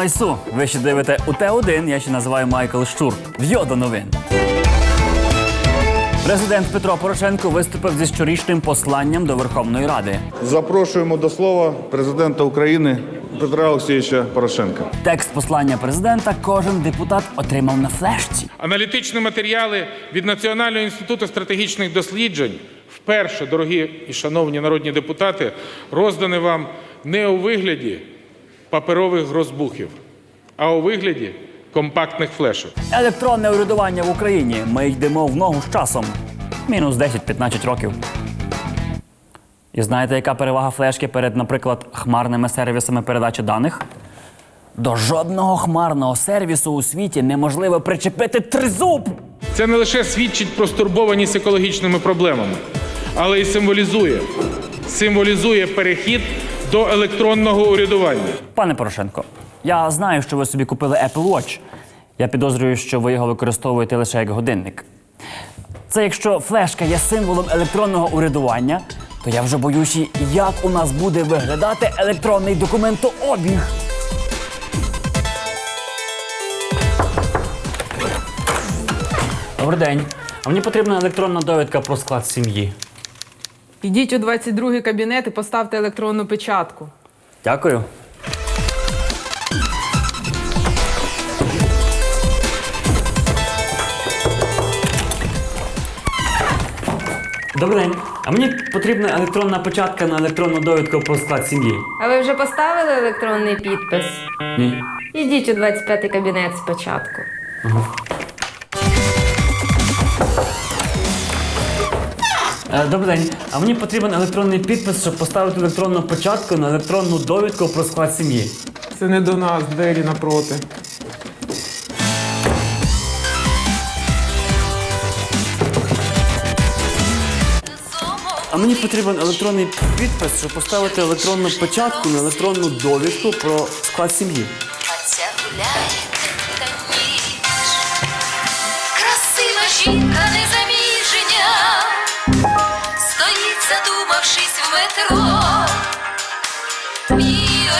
Слава Ісу! Ви ще дивите УТ-1, я ще називаю Майкл Штур. В'йо до новин. Президент Петро Порошенко виступив зі щорічним посланням до Верховної Ради. Запрошуємо до слова президента України Петра Олексійовича Порошенка. Текст послання президента кожен депутат отримав на флешці. Аналітичні матеріали від Національного інституту стратегічних досліджень вперше, дорогі і шановні народні депутати, роздані вам не у вигляді паперових грозбухів, а у вигляді компактних флешок. Електронне урядування в Україні. Ми йдемо в ногу з часом. Мінус 10-15 років. І знаєте, яка перевага флешки перед, наприклад, хмарними сервісами передачі даних? До жодного хмарного сервісу у світі неможливо причепити тризуб. Це не лише свідчить про стурбованість екологічними проблемами, але й символізує, символізує перехід до електронного урядування. Пане Порошенко, я знаю, що ви собі купили Apple Watch. Я підозрюю, що ви його використовуєте лише як годинник. Це якщо флешка є символом електронного урядування, то я вже боюся, як у нас буде виглядати електронний документообіг. Добрий день. А мені потрібна електронна довідка про склад сім'ї. Ідіть у 22-й кабінет і поставте електронну печатку. Дякую. Добрий день. А мені потрібна електронна печатка на електронну довідку про склад сім'ї. А ви вже поставили електронний підпис? Ні. Ідіть у 25-й кабінет спочатку. Е, Добрий день. А мені потрібен електронний підпис, щоб поставити електронну печатку на електронну довідку про склад сім'ї. Це не до нас, двері напроти. А мені потрібен електронний підпис, щоб поставити електронну печатку на електронну довідку про склад сім'ї. Гуляє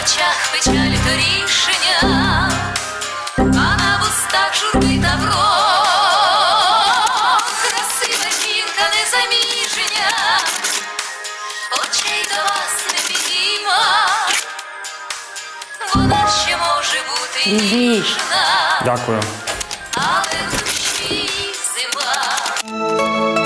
очах печаль то рішення, а на вустах журби добро. Красива жінка незаміження, очей до вас не підійма. Вона ще може бути ніжна, Дякую. але в душі зима.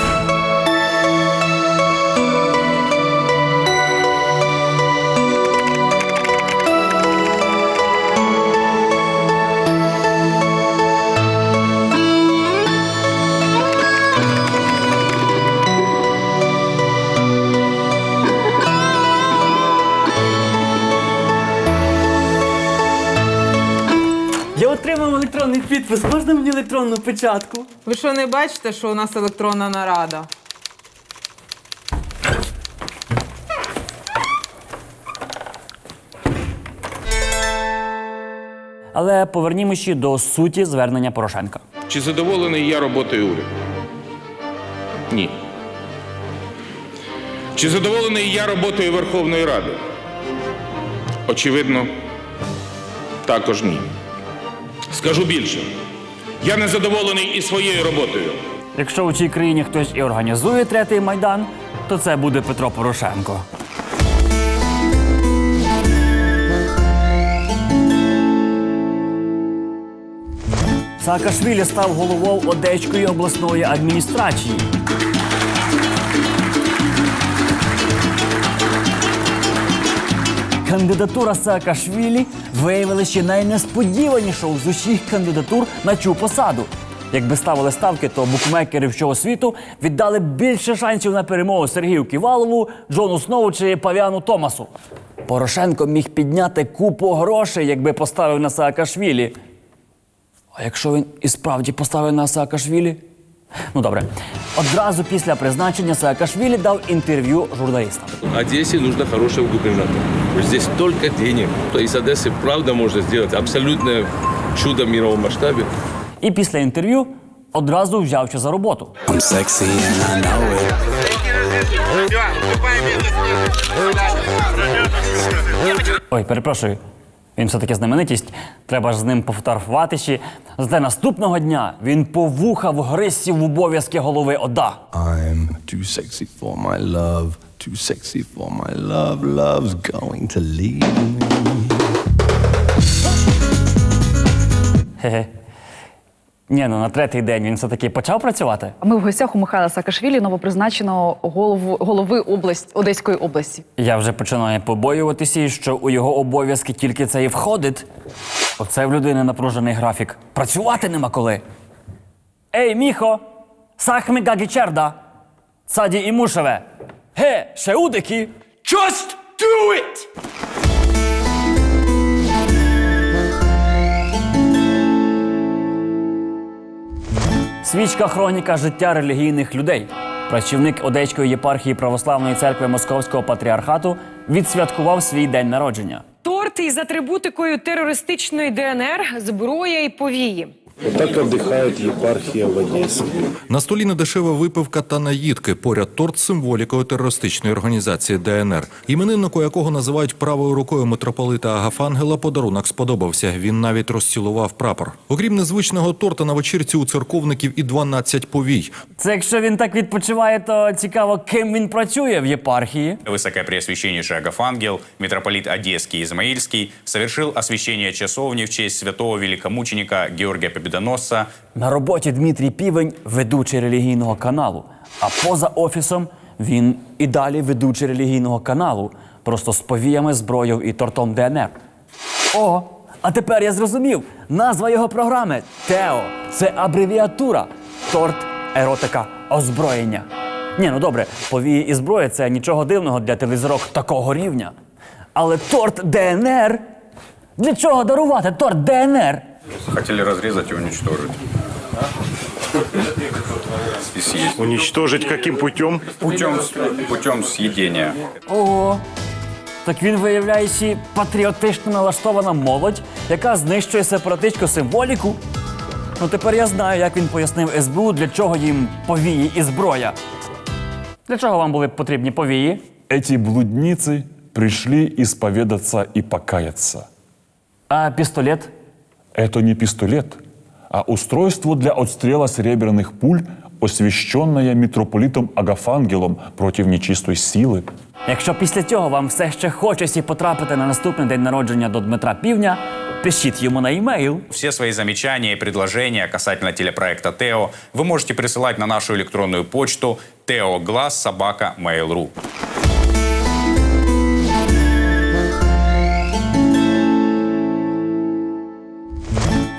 Підпис. Можна мені електронну печатку? Ви що не бачите, що у нас електронна нарада? Але повернімося до суті звернення Порошенка. Чи задоволений я роботою уряду? Ні. Чи задоволений я роботою Верховної Ради? Очевидно, також ні. Скажу більше. Я не задоволений і своєю роботою. Якщо у цій країні хтось і організує третій майдан, то це буде Петро Порошенко. Саакашвілі став головою Одеської обласної адміністрації. Кандидатура Саакашвілі виявилася ще найнесподіванішою з усіх кандидатур на цю посаду. Якби ставили ставки, то букмекери всього світу віддали більше шансів на перемогу Сергію Ківалову, Джону Сноу чи Павіану Томасу. Порошенко міг підняти купу грошей, якби поставив на Саакашвілі. А якщо він і справді поставив на Саакашвілі? Ну добре. Одразу після призначення Саакашвілі дав інтерв'ю журналістам. Одессе нужно хорошего губернатора. Здесь столько денег. То из Одессы правда можно сделать абсолютное чудо в мировом масштабе. І після інтерв'ю одразу взявся за роботу. I'm sexy and I know it. Ой, перепрошую. Він все-таки знаменитість, треба ж з ним пофотографуватися. Зате наступного дня він по вуха вгризся в обов'язки голови ОДА. I'm too sexy for my love, too sexy for my love. Love's going to leave me. Хе-хе. Ні, ну на третій день він все-таки почав працювати. Ми в гостях у Михайла Саакашвілі, новопризначеного голову голови область Одеської області. Я вже починаю побоюватися, що у його обов'язки тільки це і входить. Оце в людини напружений графік. Працювати нема коли. Ей, міхо! Сахми гагічерда! Саді і мушеве! Ге, шеудики! Just do it! Свічка хроніка життя релігійних людей. Працівник Одеської єпархії Православної церкви Московського патріархату відсвяткував свій день народження. Торт із атрибутикою терористичної ДНР, зброя і повії. Так отдыхает епархия в Одессе. На столі недешева випивка та наїдки. Поряд торт з символікою терористичної організації ДНР. Імениннику якого називають правою рукою митрополита Агафангела, подарунок сподобався. Він навіть розцілував прапор. Окрім незвичного торта на вечірці у церковників і 12 повій. Це якщо він так відпочиває, то цікаво, ким він працює в єпархії. Высокопреосвященнейший Агафангел, митрополит Одесский и Измаильский, совершил освящение часовни в честь святого великомученика Георгия Победоносца. На роботі Дмитрій Півень ведучий релігійного каналу. А поза офісом він і далі ведучий релігійного каналу, просто з повіями, зброєю і тортом ДНР. О, а тепер я зрозумів. Назва його програми Тео. Це абревіатура. Торт, еротика, озброєння. Ні, ну добре, повії і зброя це нічого дивного для телевізорок такого рівня. Але торт ДНР. Для чого дарувати торт ДНР? Хотели разрезать и уничтожить. И съесть. Уничтожить каким путем? Путем, путем съедения. Ого. Так він, виявляється, патріотично налаштована молодь, яка знищує сепаратистську символіку. Ну тепер я знаю, як він пояснив СБУ, для чого їм повії і зброя. Для чого вам були потрібні повії? Эти блудницы пришли исповедаться и покаяться. А пістолет? Это не пистолет, а устройство для отстрела серебряных пуль, освященное митрополитом Агафангелом против нечистой силы. Якщо після цього вам все ще хочеться потрапити на наступний день народження до Дмитра Півня, пишіть йому на емейл. Все свои замечания и предложения касательно телепроекта ТЕО вы можете присылать на нашу электронную почту teoglazsobaka.mail.ru.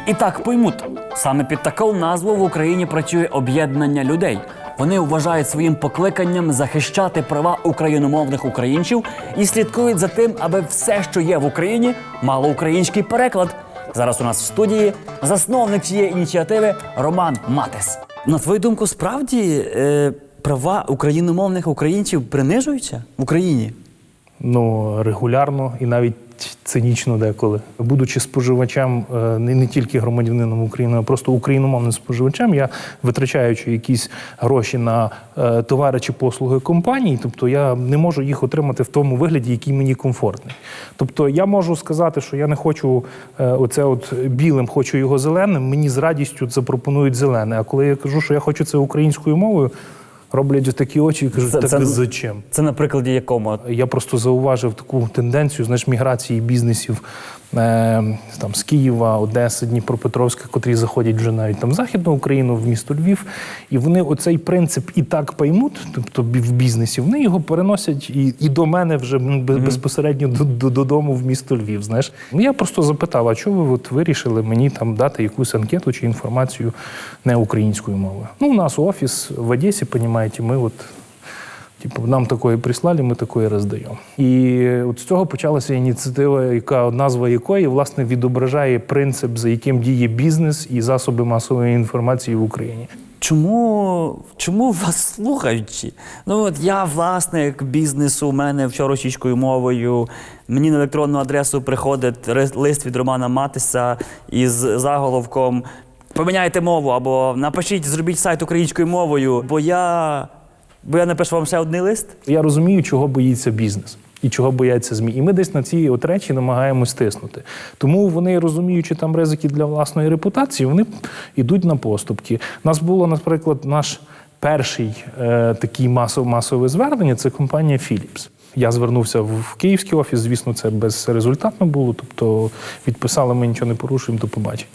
І так поймуть, саме під таку назву в Україні працює об'єднання людей. Вони вважають своїм покликанням захищати права україномовних українців і слідкують за тим, аби все, що є в Україні, мало український переклад. Зараз у нас в студії засновник цієї ініціативи Роман Матес. На твою думку, справді е, права україномовних українців принижуються в Україні? Ну, регулярно і навіть цинічно деколи. Будучи споживачем, е, не, не тільки громадянином України, а просто україномовним споживачем, я витрачаючи якісь гроші на е, товари чи послуги компаній, тобто я не можу їх отримати в тому вигляді, який мені комфортний. Тобто я можу сказати, що я не хочу е, оце от білим, хочу його зеленим. Мені з радістю запропонують зелене. А коли я кажу, що я хочу це українською мовою. Роблять такі очі і кажуть, Це- так це- зачем? Це на прикладі якому? Я просто зауважив таку тенденцію знаєш, міграції бізнесів там, з Києва, Одеси, Дніпропетровська, котрі заходять вже навіть там в Західну Україну, в місто Львів. І вони оцей принцип і так поймуть, тобто в бізнесі, вони його переносять і, і до мене вже бе- безпосередньо до, до, додому в місто Львів. Знаєш, Ну, я просто запитав, а чого ви от вирішили мені там дати якусь анкету чи інформацію не українською мовою? Ну, у нас офіс в Одесі, понімаєте, ми от Типу, нам такое прислали, ми такое роздаємо. І от з цього почалася ініціатива, яка назва якої власне відображає принцип, за яким діє бізнес і засоби масової інформації в Україні. Чому, чому вас слухають? Ну от я власник бізнесу, у мене вчора російською мовою. Мені на електронну адресу приходить ри- лист від Романа Матиса із заголовком Поміняйте мову або напишіть, зробіть сайт українською мовою, бо я. Бо я напишу вам ще один лист. Я розумію, чого боїться бізнес. І чого бояться ЗМІ. І ми десь на ці от речі намагаємось тиснути. Тому вони, розуміючи там ризики для власної репутації, вони йдуть на поступки. Нас було, наприклад, наш перший е, такий масов, масове звернення це компанія Philips. Я звернувся в київський офіс, звісно, це безрезультатно було. Тобто відписали, ми нічого не порушуємо, до побачення.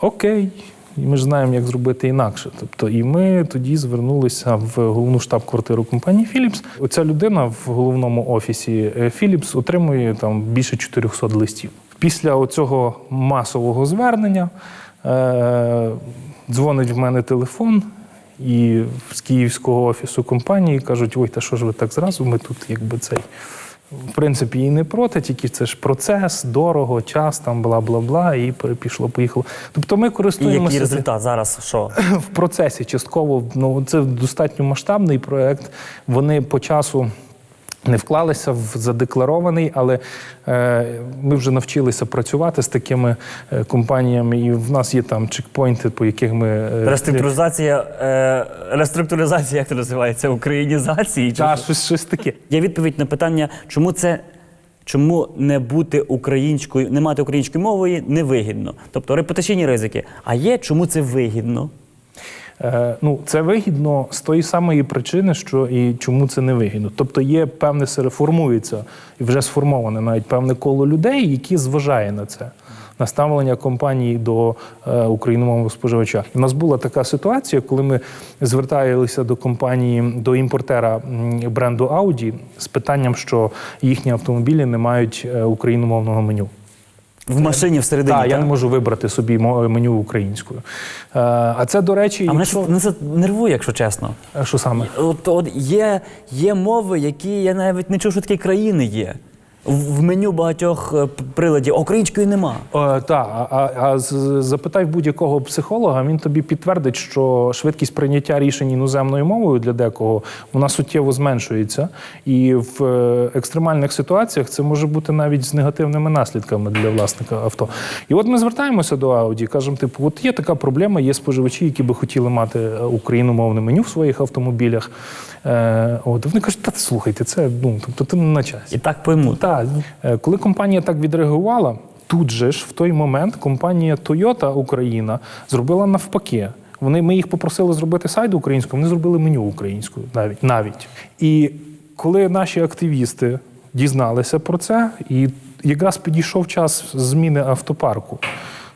Окей. І ми ж знаємо, як зробити інакше. Тобто, і ми тоді звернулися в головну штаб-квартиру компанії Philips. Оця людина в головному офісі е, Philips отримує там більше 400 листів. Після оцього масового звернення е- дзвонить в мене телефон. І з київського офісу компанії кажуть: ой, та що ж ви так зразу? Ми тут якби цей. В принципі, і не проти, тільки це ж процес, дорого, час, там бла бла бла, і пішло, поїхало. Тобто ми І користуємося який результат зараз? Що? в процесі частково. Ну це достатньо масштабний проект. Вони по часу. Не вклалися в задекларований, але е, ми вже навчилися працювати з такими е, компаніями, і в нас є там чекпоінти, по яких ми е, Реструктуризація, реструктуризація, як це називається, українізації? чи Та, щось, щось таке. Є відповідь на питання, чому це. Чому не бути українською, не мати української мови невигідно? Тобто репутаційні ризики. А є чому це вигідно? Е, ну, це вигідно з тої самої причини, що і чому це не вигідно. Тобто є певне формується і вже сформоване навіть певне коло людей, які зважає на це. На ставлення компанії до е, україномовного споживача. У нас була така ситуація, коли ми зверталися до компанії, до імпортера бренду Audi з питанням, що їхні автомобілі не мають е, україномовного меню. В машині всередині. Так, я не можу вибрати собі меню українською. Е, А це, до речі, А якщо... мене це нервує, якщо чесно. А Що саме? От, от є, є мови, які я навіть не чув, що такі країни є. В, меню багатьох е, приладів української нема. Е, так, а, а, а запитай будь-якого психолога, він тобі підтвердить, що швидкість прийняття рішень іноземною мовою для декого вона суттєво зменшується. І в е, екстремальних ситуаціях це може бути навіть з негативними наслідками для власника авто. І от ми звертаємося до Audi, кажемо, типу, от є така проблема, є споживачі, які би хотіли мати україномовне меню в своїх автомобілях. Е, от вони кажуть, та слухайте, це ну тобто ти не на часі. І так поймуть. Так, Е, коли компанія так відреагувала, тут же ж в той момент компанія Toyota Україна зробила навпаки. Вони ми їх попросили зробити сайт українською, вони зробили меню українською навіть навіть. І коли наші активісти дізналися про це, і якраз підійшов час зміни автопарку,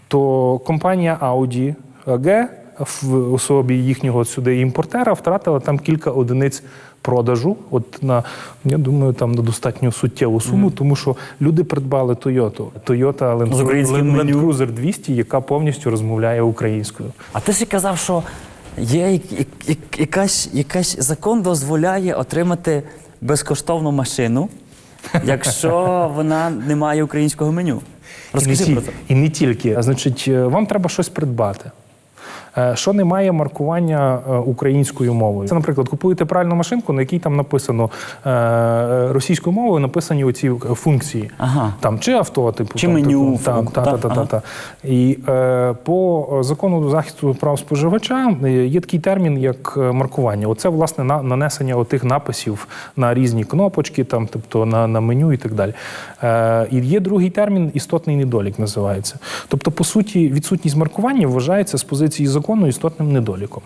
то компанія Audi AG в особі їхнього сюди імпортера втратила там кілька одиниць продажу. От на я думаю, там на достатньо суттєву суму, тому що люди придбали Toyota. Toyota Land, українським Cruiser 200, яка повністю розмовляє українською. А ти ж казав, що є як- як- як- якась, якась закон дозволяє отримати безкоштовну машину, якщо вона не має українського меню. І не, про це. і не тільки. А, Значить, е, вам треба щось придбати. Е, Що не має маркування е, українською мовою. Це, наприклад, купуєте пральну машинку, на якій там написано е, російською мовою написані оці функції. Ага. Там чи авто, типу Чи там, меню, типу, так, та, та, та, та, ага. та. І е, по закону захисту прав споживача є такий термін, як маркування. Оце власне на нанесення отих написів на різні кнопочки, там, тобто на, на меню і так далі. Е, і є другий термін істотний недолік називається. Тобто, по суті, відсутність маркування вважається з позиції закону істотним недоліком.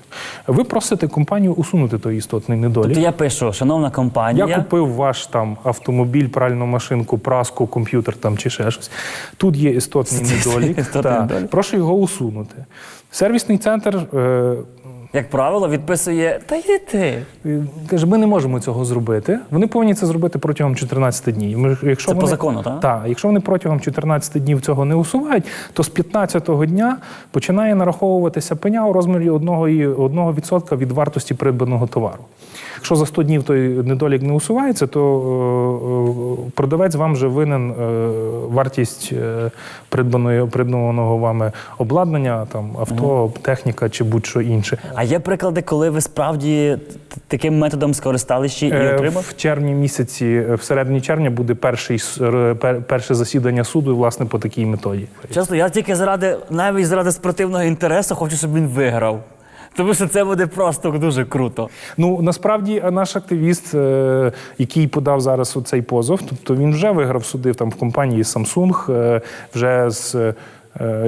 Ви просите компанію усунути той істотний недолік. Тобто я пишу, шановна компанія. Я купив ваш там автомобіль, пральну машинку, праску, комп'ютер там чи ще щось. Тут є істотний недолік. Істотний недолік. Прошу його усунути. Сервісний центр е, Як правило, відписує Та йди ти. каже: ми не можемо цього зробити. Вони повинні це зробити протягом 14 днів. Ми- Якщо Це по вони, закону, так? Так, якщо вони протягом 14 днів цього не усувають, то з 15-го дня починає нараховуватися пеня у розмірі 1%, 1% від вартості придбаного товару. Якщо за 100 днів той недолік не усувається, то е, е, продавець вам вже винен е, вартість е, придбаної придбаного вами обладнання, там авто, техніка чи будь-що інше. А є приклади, коли ви справді таким методом скористалися і Е, отримали? В червні місяці, е, в середині червня, буде перший перше засідання суду, власне, по такій методі. Чесно, я тільки заради, навіть заради спортивного інтересу хочу, щоб він виграв. Тому що це буде просто дуже круто. Ну насправді е, наш активіст, е, який подав зараз цей позов, тобто він вже виграв суди там в компанії Samsung. е, Вже з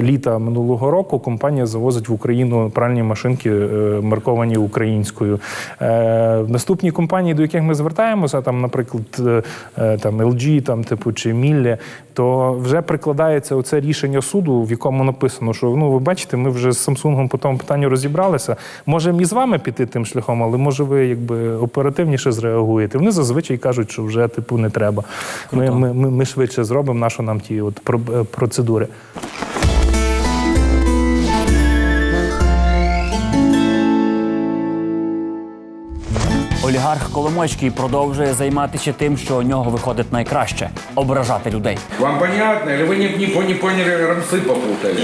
літа минулого року компанія завозить в Україну пральні машинки, е, марковані українською. Е, Наступні компанії, до яких ми звертаємося, там, наприклад, е, е, там LG, там, типу, чи Мілле, то вже прикладається оце рішення суду, в якому написано, що ну ви бачите, ми вже з Samsung по тому питанню розібралися. Можемо і з вами піти тим шляхом, але може ви якби оперативніше зреагуєте. Вони зазвичай кажуть, що вже типу не треба. Ми, ми, ми, швидше зробимо, нащо нам ті от про- е, процедури. Олігарх Коломойський продовжує займатися тим, що у нього виходить найкраще ображати людей. Вам понятно? Или ви не, не, не поняли, рамси попутали?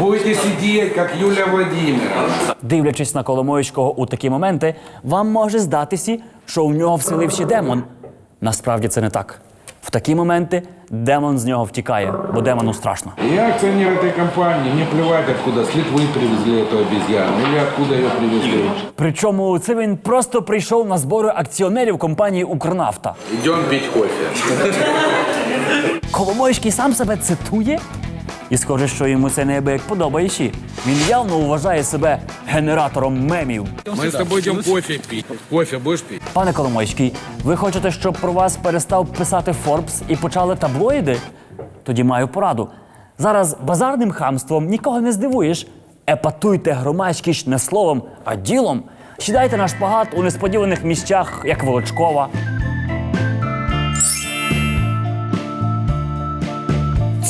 Будете сидіти, як Юля Владимировна. Дивлячись на Коломойського у такі моменти, вам може здатися, що у нього вселився демон. Насправді це не так. В такі моменти демон з нього втікає, бо демону страшно. Я акционер этой компании, мне плевать, откуда с Литвы привезли эту обезьяну или откуда ее привезли. Причому це він просто прийшов на збори акціонерів компанії Укрнафта. Идем пить кофе. Коломойський сам себе цитує. і схоже, що йому це неабияк подобається. Він явно вважає себе генератором мемів. Мы с тобой идем кофе пить. Кофе будешь пить? Пане Коломойський, ви хочете, щоб про вас перестав писати Форбс і почали таблоїди? Тоді маю пораду. Зараз базарним хамством нікого не здивуєш. Епатуйте громадськість не словом, а ділом. Сідайте на шпагат у несподіваних місцях, як Волочкова.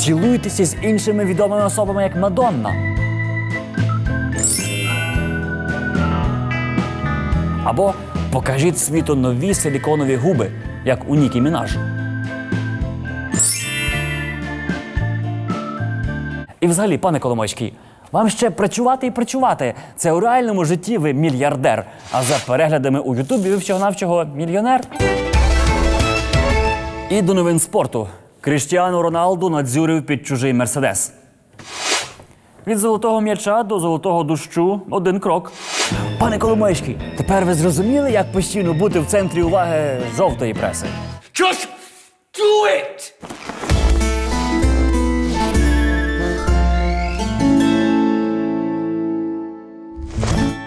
Цілуйтеся з іншими відомими особами, як Мадонна. Або покажіть світу нові силіконові губи, як у Нікі Мінаж. І взагалі, пане Коломойський, вам ще працювати і працювати. Це у реальному житті ви мільярдер, а за переглядами у Ютубі ви всього-навчого мільйонер. І до новин спорту. Кріштіану Роналду надзюрив під чужий мерседес. Від золотого м'яча до золотого дощу один крок. Пане Коломойський, тепер ви зрозуміли, як постійно бути в центрі уваги жовтої преси? Just do it!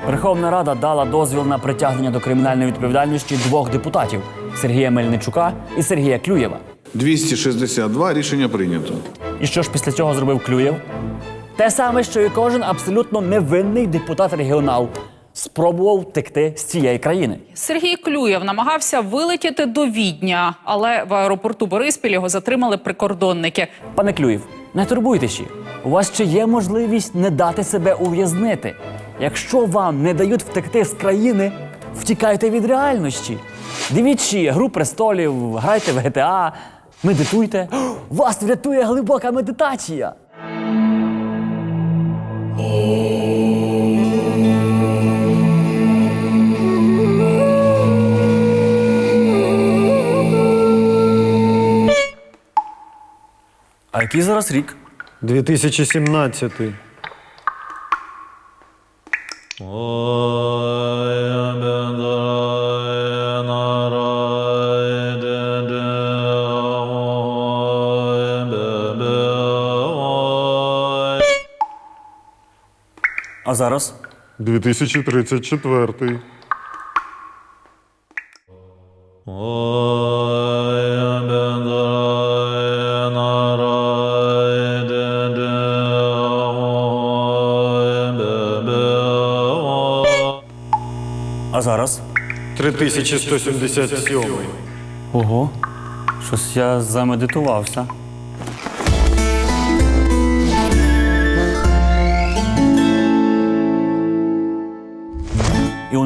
Верховна Рада дала дозвіл на притягнення до кримінальної відповідальності двох депутатів Сергія Мельничука і Сергія Клюєва. 262 рішення прийнято. І що ж після цього зробив Клюєв? Те саме, що і кожен абсолютно невинний депутат регіонал спробував втекти з цієї країни. Сергій Клюєв намагався вилетіти до Відня, але в аеропорту Бориспіль його затримали прикордонники. Пане Клюєв, не турбуйтеся. У вас ще є можливість не дати себе ув'язнити. Якщо вам не дають втекти з країни, втікайте від реальності. Дивіться гру престолів, грайте в GTA, медитуйте. Вас врятує глибока медитація. А який зараз рік? 2017. А зараз? 2034. А зараз? 3177. Ого, щось я замедитувався.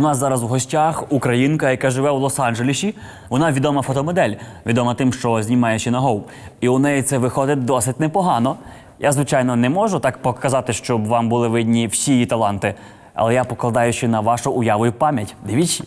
Нас зараз в гостях українка, яка живе у Лос-Анджелесі. Вона відома фотомодель, відома тим, що знімає ще на гоу. І у неї це виходить досить непогано. Я, звичайно, не можу так показати, щоб вам були видні всі її таланти, але я покладаю ще на вашу уяву і пам'ять. Дивіться.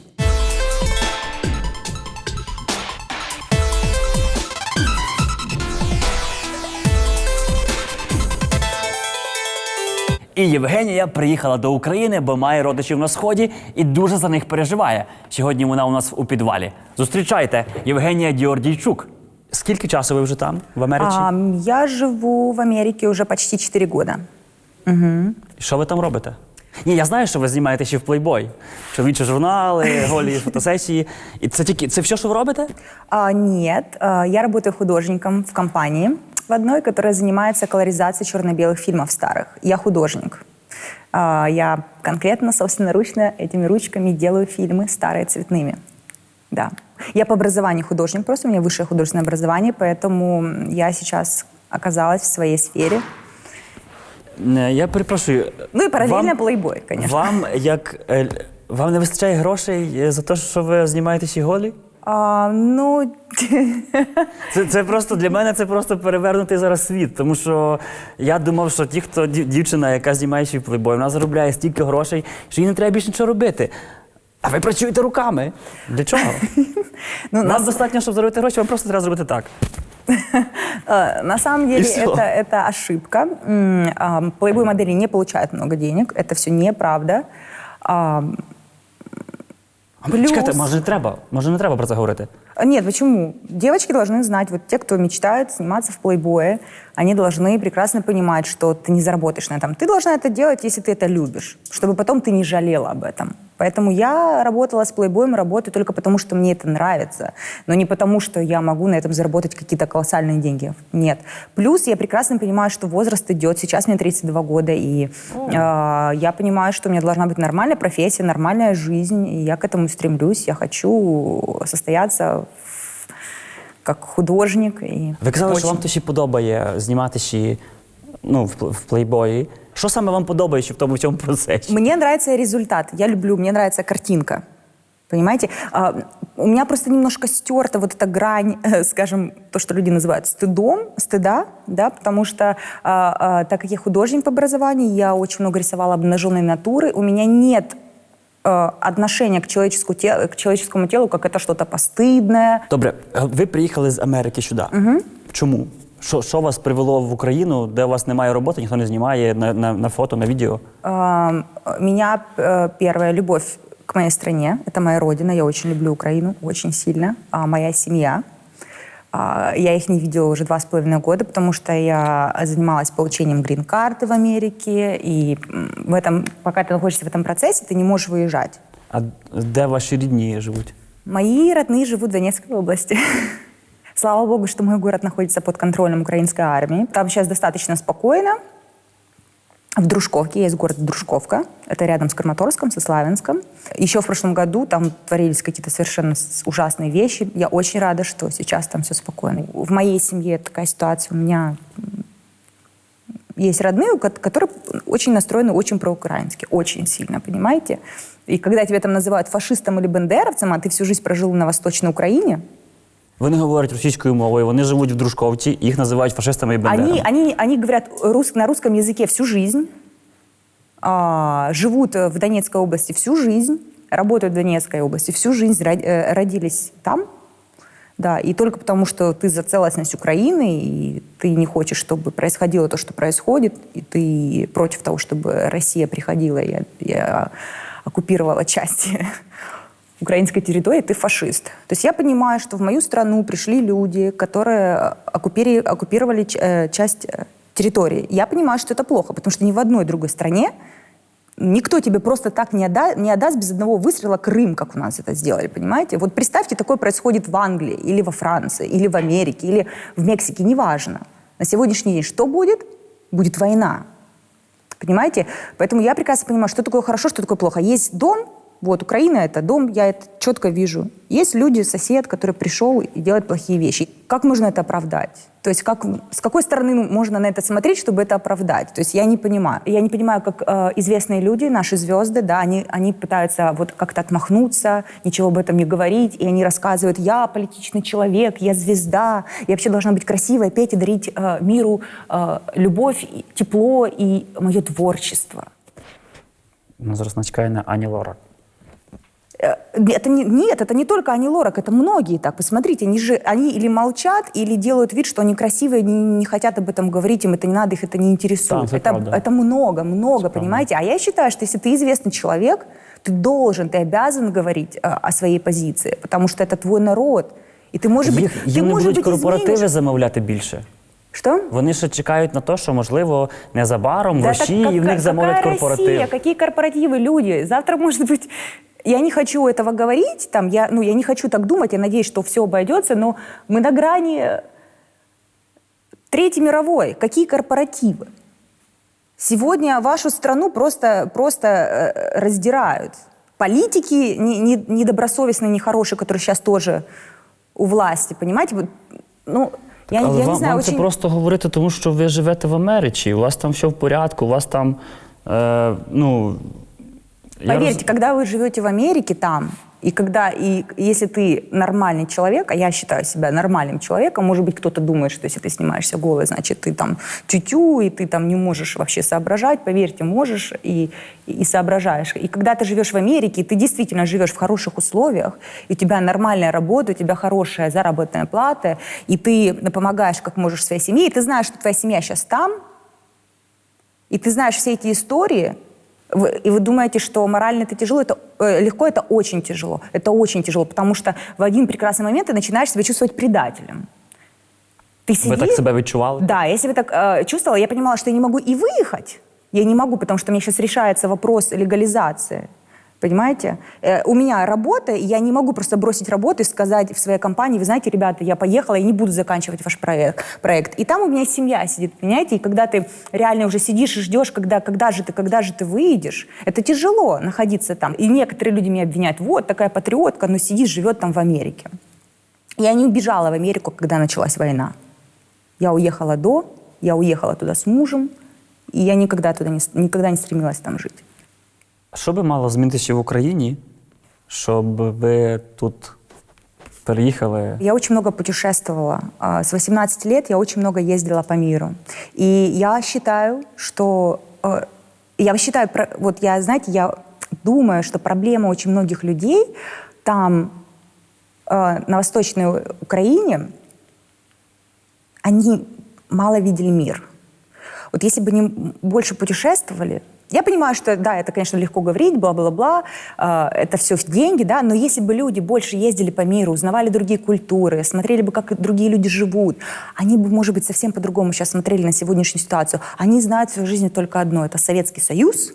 І Євгенія приїхала до України, бо має родичів на сході і дуже за них переживає. Сьогодні вона у нас у підвалі. Зустрічайте, Євгенія Діордійчук. Скільки часу ви вже там, в Америці? А, я живу в Америке уже почти 4 года. Угу. Що ви там робите? Ні, я знаю, що ви знімаєте ще в Playboy. Чоловічі журнали, голі фотосесії. І це тільки це все, що ви робите? А, нет, а, я работаю художником в компании в одной, которая занимается колоризацией черно-белых фильмов старых. Я художник. А, я конкретно, собственноручно этими ручками делаю фильмы старые цветными. Да. Я по образованию художник, просто у меня высшее художественное образование, поэтому я сейчас оказалась в своей сфере. Е, Я перепрошую. Ну и параллельно вам, плейбой, конечно. Вам як е, вам не вистачає грошей е, за те, що ви знімаєтеся голі? А, ну, Це, це просто для мене це просто перевернутий зараз світ. Тому що я думав, що ті, хто дів- дівчина, яка знімає ще плейбой, вона заробляє стільки грошей, що їй не треба більше нічого робити. А ви працюєте руками. Для чого? Ну, Вам достатньо, щоб заробити гроші, вам просто треба зробити так. Э, На самом И деле всё. это, это ошибка. М, а, Плейбой-модели не получают много денег. Это все неправда. А, А Чекайте, може не треба? Може не треба про це говорити? Нет, почему? Девочки должны знать, вот те, кто мечтают сниматься в плейбое, они должны прекрасно понимать, что ты не заработаешь на этом. Ты должна это делать, если ты это любишь, чтобы потом ты не жалела об этом. Поэтому я работала с плейбоем, работаю только потому, что мне это нравится, но не потому, что я могу на этом заработать какие-то колоссальные деньги. Нет. Плюс я прекрасно понимаю, что возраст идет. Сейчас мне 32 года, и э, я понимаю, что у меня должна быть нормальная профессия, нормальная жизнь, и я к этому стремлюсь. Я хочу состояться в- как художник. И Ви казали, що очень- вам то ще подобає знімати ще ну, в, в плейбої. Що саме вам подобається в тому в цьому процесі? Мне нравится результат. Я люблю, мне нравится картинка. Понимаете? А, у меня просто немножко стерта вот эта грань, э, скажем, то, что люди называют стыдом, стыда, да, потому что а, а, так как я художник по образованию, я очень много рисовала обнаженной натуры, у меня нет э, отношения к, человеческому те- к человеческому телу, как это что-то постыдное. Добре, е, ви приїхали з Америки сюди. Мгм. Чому? Що, що вас привело в Україну, де у вас немає роботи, ніхто не знімає на, на, на фото, на відео? А, Меня э, первая любовь к моей стране. Это моя родина. Я очень люблю Украину, очень сильно. А моя семья. А, Я их не видела уже два с половиной года, потому что я занималась получением грин-карты в Америке. И м, в этом, пока ты находишься в этом процессе, ты не можешь выезжать. А де ваші рідні живуть? Мои родные живут в Донецкой области. Слава богу, что мой город находится под контролем украинской армии. Там сейчас достаточно спокойно. В Дружковке есть город Дружковка. Это рядом с Краматорском, со Славянском. Еще в прошлом году там творились какие-то совершенно ужасные вещи. Я очень рада, что сейчас там все спокойно. В моей семье такая ситуация. У меня есть родные, которые очень настроены очень проукраински, очень сильно, понимаете? И когда тебя там называют фашистом или бендеровцем, а ты всю жизнь прожил на Восточной Украине, Вони говорять російською мовою, вони живуть в Дружковці, їх називають фашистами і бандерами. Они, они, они говорят рус- на русском языке всю жизнь, а, живут э, в Донецкой области всю жизнь, работают в Донецкой области всю жизнь, род- э, родились там. Да, и только потому, что ты за целостность Украины, и ты не хочешь, чтобы происходило то, что происходит, и ты против того, чтобы Россия приходила и, и, а, оккупировала части украинской территории, ты фашист. То есть я понимаю, что в мою страну пришли люди, которые оккупири- оккупировали э, часть э, территории. Я понимаю, что это плохо, потому что ни в одной другой стране никто тебе просто так не, отда- не отдаст без одного выстрела Крым, как у нас это сделали, понимаете? Вот представьте, такое происходит в Англии, или во Франции, или в Америке, или в Мексике, неважно. На сегодняшний день что будет? Будет война. Понимаете? Поэтому я прекрасно понимаю, что такое хорошо, что такое плохо. Есть дом, вот Украина это дом, я это четко вижу. Есть люди, сосед, который пришел и делает плохие вещи. Как можно это оправдать? То есть как, с какой стороны можно на это смотреть, чтобы это оправдать? То есть я не понимаю. Я не понимаю, как э, известные люди, наши звезды, да, они, они пытаются вот как-то отмахнуться, ничего об этом не говорить, и они рассказывают, я политичный человек, я звезда, я вообще должна быть красивой, петь и дарить э, миру э, любовь, тепло и мое творчество. Ну, зараз нас чекає на Ані Лорак. Э, Это не, нет, это не только Ани Лорак, это многие так. Посмотрите, они же они или молчат, или делают вид, что они красивые, не, не хотят об этом говорить, им это не надо, их это не интересует. Да, это это, правда. это много, много, понимаете? А я считаю, что если ты известный человек, ты должен, ты обязан говорить э, о своей позиции, потому что это твой народ. И ты, может быть, Їх, ты, їм не может будуть быть, корпоративи изменишь. замовляти більше. Що? Вони ще чекають на те, що можливо незабаром в Да Росії так і в них какая- замовлять какая корпоратив. Россия? Какие корпоративы, люди? Завтра, может быть, я не хочу этого говорить, там, я, ну, я не хочу так думать, я надеюсь, что все обойдется, но мы на грани Третьей мировой. Какие корпоративы? Сегодня вашу страну просто, просто э, раздирают. Политики не- не- недобросовестные, нехорошие, которые сейчас тоже у власти, понимаете? Ну, я, Але я вам, не знаю, вам це очень... просто говорити, тому що ви живете в Америці, у вас там все в порядку, у вас там. Е, ну, Поверьте, роз- когда вы живете в Америке там, и когда, и если ты нормальный человек, а я считаю себя нормальным человеком, может быть, кто-то думает, что если ты снимаешься голый, значит, ты там тютю, и ты там не можешь вообще соображать, поверьте, можешь и, и соображаешь. И когда ты живешь в Америке, и ты действительно живешь в хороших условиях, и у тебя нормальная работа, у тебя хорошая заработная плата, и ты помогаешь как можешь своей семье, и ты знаешь, что твоя семья сейчас там, и ты знаешь все эти истории, и вы думаете, что морально это тяжело, это э, легко, это очень тяжело. Это очень тяжело, потому что в один прекрасный момент ты начинаешь себя чувствовать предателем. Ты Ви сидишь... так себе відчували? Да, я себя так э, чувствовала, я понимала, что я не могу и выехать. Я не могу, потому что у меня сейчас решается вопрос легализации. Понимаете? Э, у меня работа, и я не могу просто бросить работу и сказать в своей компании, вы знаете, ребята, я поехала, я не буду заканчивать ваш проект. проект. И там у меня семья сидит, понимаете? И когда ты реально уже сидишь и ждешь, когда, когда же ты, когда же ты выйдешь, это тяжело находиться там. И некоторые люди меня обвиняют, вот такая патриотка, но сидит, живет там в Америке. Я не убежала в Америку, когда началась война. Я уехала до, я уехала туда с мужем, и я никогда туда не, никогда не стремилась там жить. Що би мало змінитися в Україні, щоб ви тут переїхали? Я очень много путешествовала. А, С 18 лет я очень много ездила по миру. И я считаю, что... э, Я считаю, про- вот я, знаете, я думаю, что проблема очень многих людей там, э, на Восточной Украине, они мало видели мир. Вот если бы они больше путешествовали, я понимаю, что да, это, конечно, легко говорить, бла-бла-бла, э, это все деньги, да, но если бы люди больше ездили по миру, узнавали другие культуры, смотрели бы, как другие люди живут, они бы, может быть, совсем по-другому сейчас смотрели на сегодняшнюю ситуацию. Они знают в своей жизни только одно – это Советский Союз,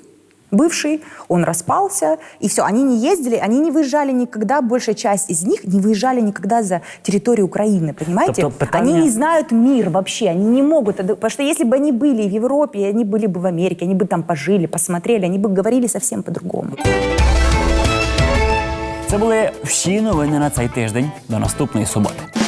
бывший, он распался, и все. Они не ездили, они не выезжали никогда, большая часть из них не выезжали никогда за территорию Украины, понимаете? Тобто питання- Они не знают мир вообще, они не могут. это- Потому что если бы они были в Европе, и они были бы в Америке, они бы там пожили, посмотрели, они бы говорили совсем по-другому. Це були всі новини на цей тиждень. До наступної суботи.